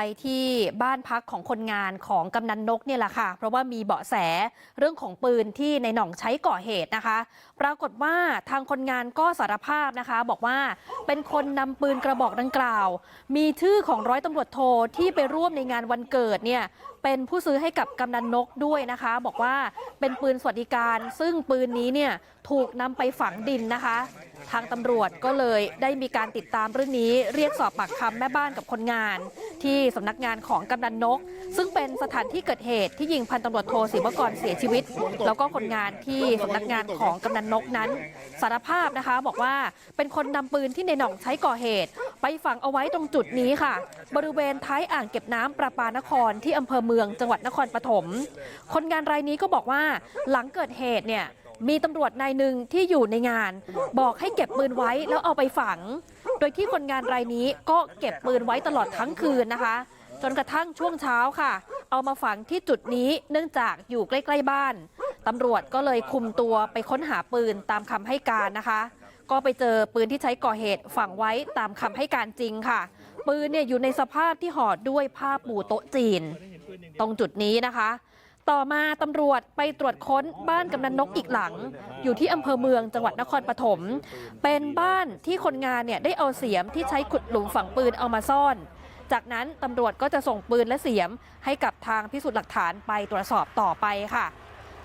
ไปที่บ้านพักของคนงานของกำนันนกเนี่ยแหละค่ะ เพราะว่ามีเบาะแสเรื่องของปืนที่ในหน่องใช้ก่อเหตุนะคะ ปรากฏว่าทางคนงานก็สารภาพนะคะ บอกว่าเป็นคนนำปืนกระบอกดังกล่าว มีชื่อของร้อยตำรวจโทที่ไปร่วมในงานวันเกิดเนี่ยเป็นผู้ซื้อให้กับกำนันนกด้วยนะคะ บอกว่าเป็นปืนสวัสดิการ ซึ่งปืนนี้เนี่ยถูกนำไปฝังดินนะคะ ทางตำรวจก็เลยได้มีการติดตามเรื่องนี้ เรียกสอบปากคำแม่บ้านกับคนงาน ที่สำนักงานของกำนันนก ซึ่งเป็นสถานที่เกิดเหตุที่ยิงพันตำรวจโทศิวกรเสียชีวิต แล้วก็คนงานที่สำนักงานของกำนันนกนั้น สารภาพนะคะ บอกว่าเป็นคนนำปืนที่ในหน่องใช้ก่อเหตุ ไปฝังเอาไว้ตรงจุดนี้ค่ะ บริเวณท้ายอ่างเก็บน้ำประปานครที่อำเภอเมืองจังหวัดนครปฐมคนงานรายนี้ก็บอกว่าหลังเกิดเหตุเนี่ย มีตำรวจนายหนึ่งที่อยู่ในงาน บอกให้เก็บปืนไว้แล้วเอาไปฝัง โดยที่คนงานรายนี้ก็เก็บปืนไว้ตลอดทั้งคืนนะคะ จนกระทั่งช่วงเช้าค่ะ เอามาฝังที่จุดนี้เนื่องจากอยู่ใกล้ ๆ บ้านตำรวจก็เลยคุมตัวไปค้นหาปืนตามคำให้การนะคะ ก็ไปเจอปืนที่ใช้ก่อเหตุฝังไว้ตามคำให้การจริงค่ะ ปืนเนี่ยอยู่ในสภาพที่ห่อด้วยผ้าปูโต๊ะจีน ตรงจุดนี้นะคะ ต่อมาตำรวจไปตรวจค้นบ้านกำนันนกอีกหลัง อยู่ที่อำเภอเมืองจังหวัดนครปฐมเป็นบ้านที่คนงานเนี่ยได้เอาเสียมที่ใช้ขุดหลุมฝังปืนเอามาซ่อน จากนั้นตำรวจก็จะส่งปืนและเสียม ให้กับทางพิสูจน์หลักฐานไปตรวจสอบต่อไปค่ะ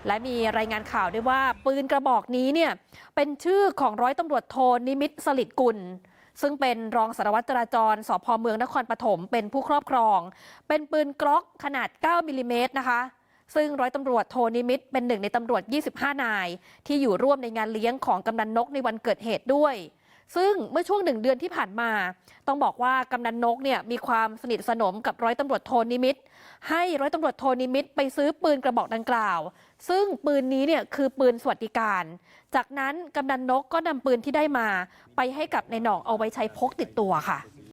และมีรายงานข่าวด้วยว่าปืนกระบอกนี้เนี่ยเป็นชื่อของร้อยตำรวจโทนิมิตสลิดกุลซึ่งเป็นรองสารวัตรจราจรสพเมืองนครปฐมเป็นผู้ครอบครอง เป็นปืนกล็อกขนาด 9มิลลิเมตรนะคะ ซึ่งร้อยตำรวจโทนิมิตเป็นหนึ่งในตำรวจ 25 นาย ที่อยู่ร่วมในงานเลี้ยงของกำนันนกในวันเกิดเหตุด้วย ซึ่งเมื่อช่วงหนึ่งเดือนที่ผ่านมา ต้องบอกว่ากำนันนกเนี่ยมีความสนิทสนมกับร้อยตำรวจโทนิมิต ให้ร้อยตำรวจโทนิมิตไปซื้อปืนกระบอกดังกล่าว ซึ่งปืนนี้เนี่ยคือปืนสวัสดิการ จากนั้นกำนันนกก็นำปืนที่ได้มา ไปให้กับในหน่องเอาไว้ใช้พกติดตัวค่ะ